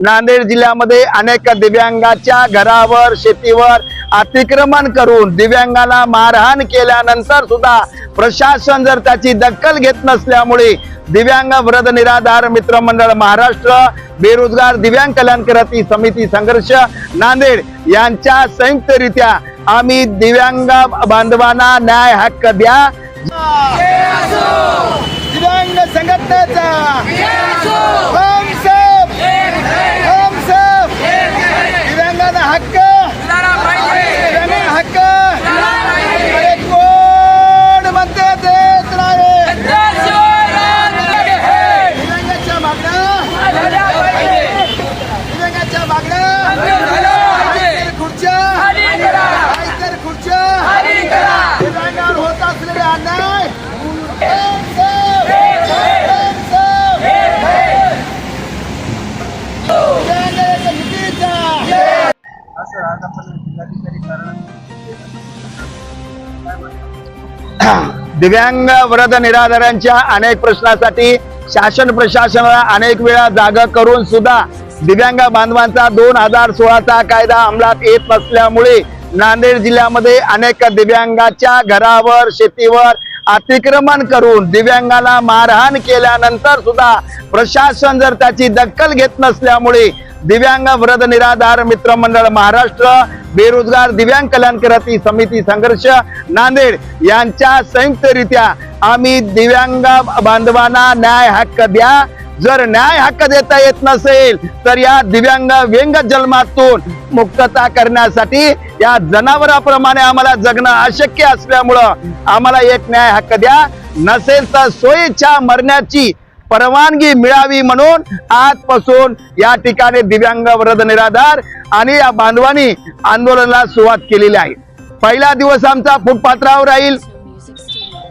नांदेड जिल्ह्यामध्ये अनेक दिव्यांगाच्या घरावर शेतीवर अतिक्रमण करून दिव्यांगाला मारहाण केल्यानंतर सुद्धा प्रशासन जर त्याची दखल घेत नसल्यामुळे दिव्यांग वृद्ध निराधार मित्रमंडळ महाराष्ट्र बेरोजगार दिव्यांग कल्याण करती समिती संघर्ष नांदेड यांच्या संयुक्तरित्या आम्ही दिव्यांग बांधवांना न्याय हक्क द्या. दिव्यांग संघटनेचा! दिव्यांग वृद्ध निराधारांच्या अनेक प्रश्नासाठी शासन प्रशासनाला अनेक वेळा जाग करून सुद्धा दिव्यांग बांधवांचा दोन हजार सोळाचा कायदा अंमलात येत नसल्यामुळे नांदेड जिल्ह्यामध्ये अनेक दिव्यांगाच्या घरावर शेतीवर अतिक्रमण करून दिव्यांगाला मारहाण केल्यानंतर सुद्धा प्रशासन जर त्याची दखल घेत नसल्यामुळे दिव्यांग वृद्ध निराधार मित्रमंडळ महाराष्ट्र बेरोजगार दिव्यांग कल्याण करती समिती संघर्ष नांदेड यांच्या संयुक्तरित्या आम्ही दिव्यांग बांधवांना न्याय हक्क द्या. जर न्याय हक्क देता येत नसेल तर या दिव्यांग व्यंग जन्मातून मुक्तता करण्यासाठी या जनावराप्रमाणे आम्हाला जगणं अशक्य असल्यामुळं आम्हाला एक न्याय हक्क द्या. नसेल तर सोयीच्या मरण्याची परवानगी मिळावी म्हणून आजपासून या ठिकाणी दिव्यांग वृद्ध निराधार आणि या बांधवांनी आंदोलनाला सुरुवात केलेली आहे. पहिला दिवस आमचा फुटपात्रावर राहील.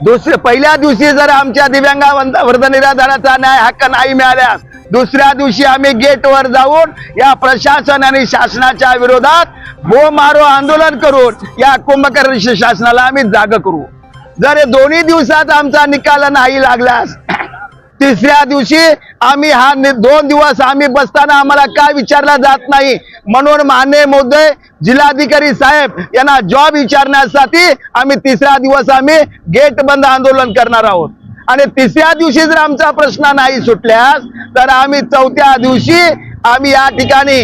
दुसरे पहिल्या दिवशी जर आमच्या दिव्यांग वृद्ध निराधाराचा न्याय हक्क नाही मिळाल्यास दुसऱ्या दिवशी आम्ही गेटवर जाऊन या प्रशासन आणि शासनाच्या विरोधात बो मारो आंदोलन करून या कुंभकर्ण शासनाला आम्ही जाग करू. जर दोन्ही दिवसात आमचा निकाल नाही लागल्यास तिसऱ्या दिवशी आम्ही हा दोन दिवस आम्ही बसताना आम्हाला काय विचारला जात नाही. म्हणून मान्य मोदय जिल्हाधिकारी साहेब यांना जॉब विचारण्यासाठी आम्ही तिसरा दिवस आम्ही गेट बंद आंदोलन करणार आहोत. आणि तिसऱ्या दिवशी जर आमचा प्रश्न नाही सुटल्यास तर आम्ही चौथ्या दिवशी आम्ही या ठिकाणी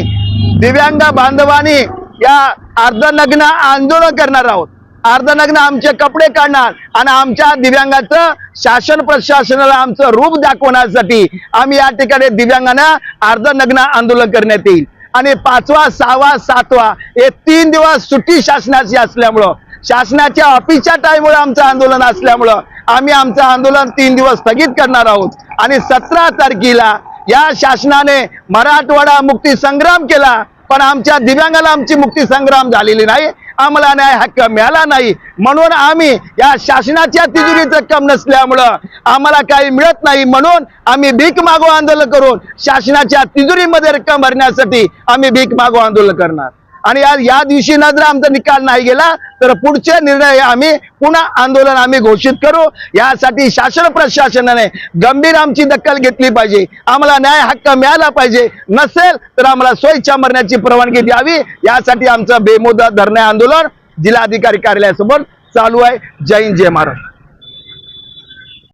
दिव्यांग बांधवांनी या अर्धनग्न आंदोलन करणार आहोत. अर्धनग्न आमचे कपडे काढणार आणि आमच्या दिव्यांगाचं शासन प्रशासनाला आमचं रूप दाखवण्यासाठी आम्ही या ठिकाणी दिव्यांगांना अर्धनग्न आंदोलन करण्यात येईल. आणि पाचवा सहावा सातवा हे तीन दिवस सुट्टी शासनाची असल्यामुळं शासनाच्या ऑफिसच्या टाईममुळे आमचं आंदोलन असल्यामुळं आम्ही आमचं आंदोलन तीन दिवस स्थगित करणार आहोत. आणि सतरा तारखेला या शासनाने मराठवाडा मुक्ती संग्राम केला पण आमच्या दिव्यांगाला आमची मुक्ती संग्राम झालेली नाही. आम्हाला न्याय हक्क मिळाला नाही. म्हणून आम्ही या शासनाच्या तिजोरीचं रक्कम नसल्यामुळं आम्हाला काही मिळत नाही. म्हणून आम्ही भीक मागो आंदोलन करून शासनाच्या तिजोरीमध्ये रक्कम भरण्यासाठी आम्ही भीक मागो आंदोलन करणार. आणि या या दिवशी न जर आमचा निकाल नाही गेला तर पुढचे निर्णय आम्ही पुन्हा आंदोलन आम्ही घोषित करू. यासाठी शासन प्रशासनाने गंभीर आमची दखल घेतली पाहिजे. आम्हाला न्याय हक्क मिळाला पाहिजे. नसेल तर आम्हाला स्वेच्छा मरण्याची परवानगी द्यावी. यासाठी आमचं बेमुदत धरणे आंदोलन जिल्हाधिकारी कार्यालयासमोर चालू आहे. जय हिंद जय महाराष्ट्र.